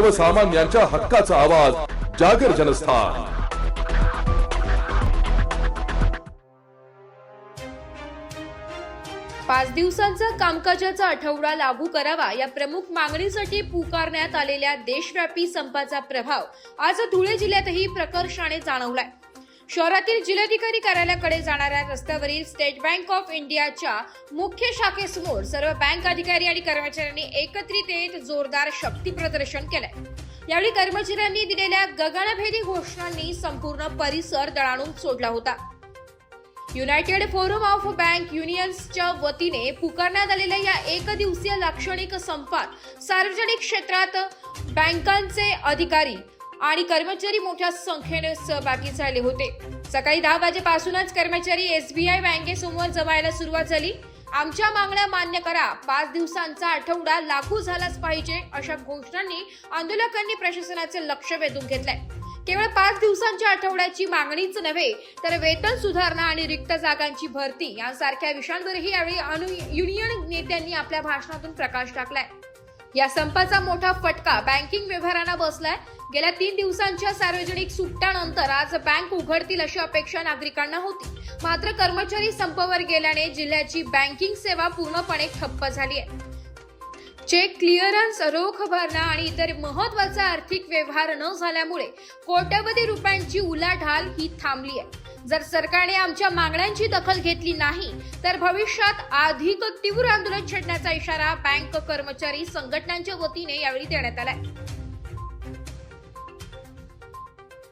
सर्वसामान्यांच्या हक्काचा आवाज जागर जनस्थान. पाच दिवसांचा कामकाजाचा आठवडा लागू करावा या प्रमुख मागणीसाठी पुकारण्यात आलेल्या देशव्यापी संपाचा प्रभाव आज धुळे जिल्ह्यातही प्रकर्षाने जाणवलाय. शहरातील जिल्हाधिकारी कार्यालयाकडे जाणाऱ्या रस्त्यावरील स्टेट बँक ऑफ इंडियाच्या मुख्य शाखेसमोर सर्व बँक अधिकारी आणि कर्मचाऱ्यांनी एकत्रित येत जोरदार शक्ती प्रदर्शन केलंय. यावेळी कर्मचाऱ्यांनी दिलेल्या गगनभेदी घोषणांनी संपूर्ण परिसर दळाणून सोडला होता. युनायटेड फोरम ऑफ बँक युनियन्सच्या वतीने पुकारण्यात आलेल्या या एक दिवसीय लाक्षणिक संपात सार्वजनिक क्षेत्रात बँकांचे अधिकारी आणि कर्मचारी मोठ्या संख्येने सहभागी झाले होते. सकाळी दहा वाजेपासूनच कर्मचारी एसबीआय बँकेसमोर जमायला सुरुवात झाली. आमच्या मागण्या मान्य करा. पाच दिवसांचा आठवडा लागू झालाच पाहिजे अशा घोषणांनी आंदोलकांनी प्रशासनाचे लक्ष वेधून घेतलंय. केवळ पाच दिवसांच्या आठवड्याची मागणीच नव्हे तर वेतन सुधारणा आणि रिक्त जागांची भरती यांसारख्या विषयांवरही यावेळी अनु युनियन नेत्यांनी आपल्या भाषणातून प्रकाश टाकलाय. या संपाचा मोठा फटका बँकिंग व्यवहारांना बसलाय. गेल्या तीन दिवसांच्या सार्वजनिक सुट्ट्यानंतर आज बँक उघडतील अशी अपेक्षा नागरिकांना होती. मात्र कर्मचारी संपावर गेल्याने जिल्ह्याची बँकिंग सेवा पूर्णपणे ठप्प झाली आहे चेक क्लिअरन्स रोख भरणा आणि इतर महत्त्वाचे आर्थिक व्यवहार न झाल्यामुळे कोट्यवधी रुपयांची उलाढाल ही थांबली आहे जर सरकारने आमच्या मागण्यांची दखल घेतली नाही तर भविष्यात अधिक तीव्र आंदोलन छेडण्याचा इशारा बँक कर्मचारी संघटनांच्या वतीने यावेळी देण्यात आलाय.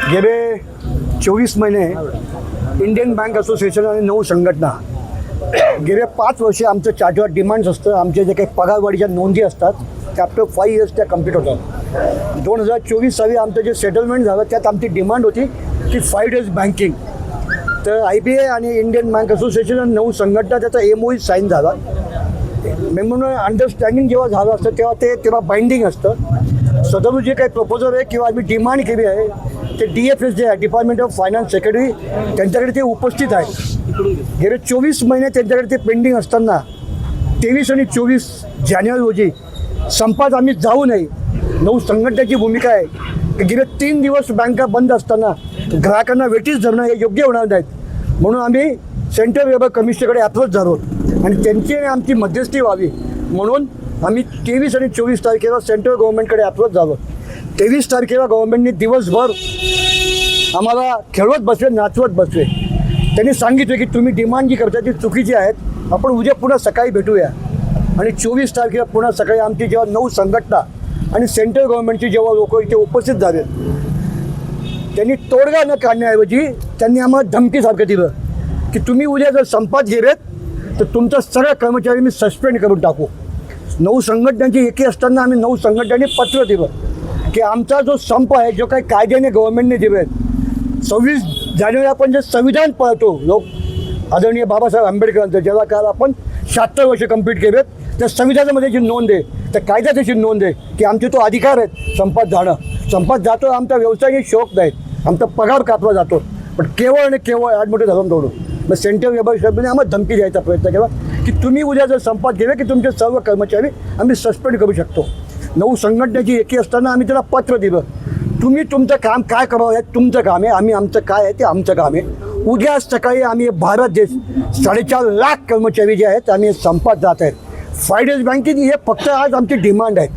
गेले चोवीस महिने इंडियन बँक असोसिएशन आणि नऊ संघटना गेले पाच वर्षे आमचं चार्टवर डिमांड्स असतं आमचे जे काही पगारवाढीच्या नोंदी असतात त्या आफ्टर फाईव्ह इयर्स त्या कंप्लीट होतात. दोन हजार चोवीस साली आमचं जे सेटलमेंट झालं त्यात आमची डिमांड होती की फाईव्ह डेज बँकिंग तर आय बी आय आणि इंडियन बँक असोसिएशन नऊ संघटना त्याचा एम ओ साईन झाला. म्हणून अंडरस्टँडिंग जेव्हा झालं असतं तेव्हा ते तेव्हा बाइंडिंग असतं. सदर जे काही प्रपोजल आहे किंवा आम्ही डिमांड केली आहे ते डी एफ एस जे आहे डिपार्टमेंट ऑफ फायनान्स सेक्रेटरी त्यांच्याकडे ते उपस्थित आहेत. गेले चोवीस महिने त्यांच्याकडे ते पेंडिंग असताना तेवीस आणि चोवीस जानेवारी रोजी संपात आम्ही जाऊ नये. नऊ संघटनेची भूमिका आहे. की गेले तीन दिवस बँका बंद असताना ग्राहकांना वेटीस धरणं हे योग्य होणार नाहीत. म्हणून आम्ही सेंट्रल लेबर कमिशनकडे अप्रोच झालो. आणि त्यांची आणि आमची मध्यस्थी व्हावी म्हणून आम्ही तेवीस आणि चोवीस तारखेला सेंट्रल गव्हर्नमेंटकडे अप्रोच झालो. तेवीस तारखेला गव्हर्नमेंटने दिवसभर आम्हाला खेळवत बसले नाचवत बसले त्यांनी सांगितले की तुम्ही डिमांड जी करता ती चुकीची आहेत आपण उद्या पुन्हा सकाळी भेटूया. आणि चोवीस तारखेला पुन्हा सकाळी आमची जेव्हा नऊ संघटना आणि सेंट्रल गव्हर्नमेंटची जेव्हा लोक इथे उपस्थित झाले त्यांनी तोडगा न काढण्याऐवजी त्यांनी आम्हाला धमकीसारखं दिलं की तुम्ही उद्या जर संपात गेलेत तर तुमचा सगळा कर्मचारी मी सस्पेंड करून टाकू. नऊ संघटनांची एकी असताना आम्ही नऊ संघटनांनी पत्र दिलं की आमचा जो संप आहे जो काही कायद्याने गव्हर्नमेंटने दिले सव्वीस जानेवारी आपण जे संविधान पाळतो लोक आदरणीय बाबासाहेब आंबेडकरांचं ज्याला काल आपण शहात्तर वर्ष कंप्लीट केलेत त्या संविधानामध्ये जी नोंद आहे त्या कायद्यात त्याची नोंद आहे की आमचे तो अधिकार आहेत संपात जाणं. संपात जातो आमचा व्यवसाय शोक नाही आमचा पगार कापला जातो. पण केवळ आणि केवळ आठ मोठे धरून तोडून मग सेंट्रल लेबर साहेबांनी आम्हाला धमकी द्यायचा प्रयत्न केला की तुम्ही उद्या जर संपात गेले की तुमचे सर्व कर्मचारी आम्ही सस्पेंड करू शकतो. नऊ संघटनेची एकी असताना आम्ही त्याला पत्र दिलं. तुम्ही तुमचं काम काय करावं हे तुमचं काम आहे आम्ही आमचं काय आहे ते आमचं काम आहे. उद्या सकाळी आम्ही भारत देश साडेचार लाख कर्मचारी जे आहेत आम्ही संपात जात आहेत. फायडेस बँकेची हे फक्त आज आमची डिमांड आहे.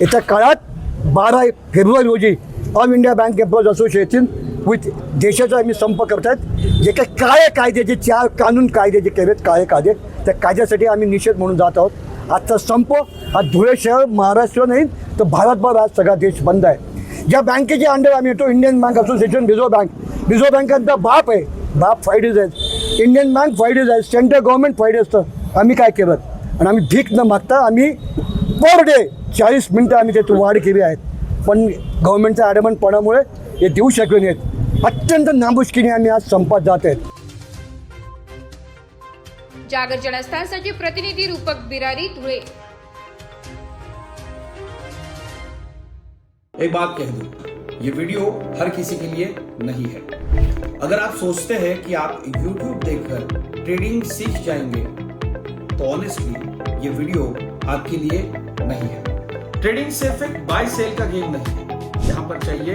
येत्या काळात बारा फेब्रुवारी रोजी All India Bank Employees Association with देशाचा आम्ही संप करत आहेत जे काही काळे कायदे जे चार कानून कायदे जे केलेत काळे कायदे त्या कायद्यासाठी आम्ही निषेध म्हणून जात आहोत. आजचा संप हा धुळे शहर महाराष्ट्र नाही तर भारतभर आज सगळा देश बंद आहे. ज्या बँकेच्या अंडर आम्ही येतो Indian Bank Association Reserve Bank. Reserve बँकांचा बाप आहे. बाप फायडेज आहेत. इंडियन बँक फायडेज आहे. सेंट्रल गव्हर्नमेंट फायडे असतं. आम्ही काय केलं? आणि आम्ही भीक न मागता आम्ही पर डे चाळीस मिनटं आम्ही त्यात वाढ केली आहेत पण गव्हर्नमेंटच्या आडमनपणामुळे हे देऊ शकले नाहीत. अत्यंत नामुष्कीने आम्ही आज संपात जात आहेत. जागर जनस्थानसाठी प्रतिनिधी रूपक बिरारी धुळे. एक बात कह दूँ ये वीडियो हर किसी के लिए नहीं है। अगर आप सोचते हैं कि आप YouTube देखकर ट्रेडिंग सीख जाएँगे तो ऑनेस्टली ये वीडियो आपके लिए नहीं है। ट्रेडिंग सिर्फ़ एक बाय सेल का गेम नहीं है। यहाँ पर चाहिए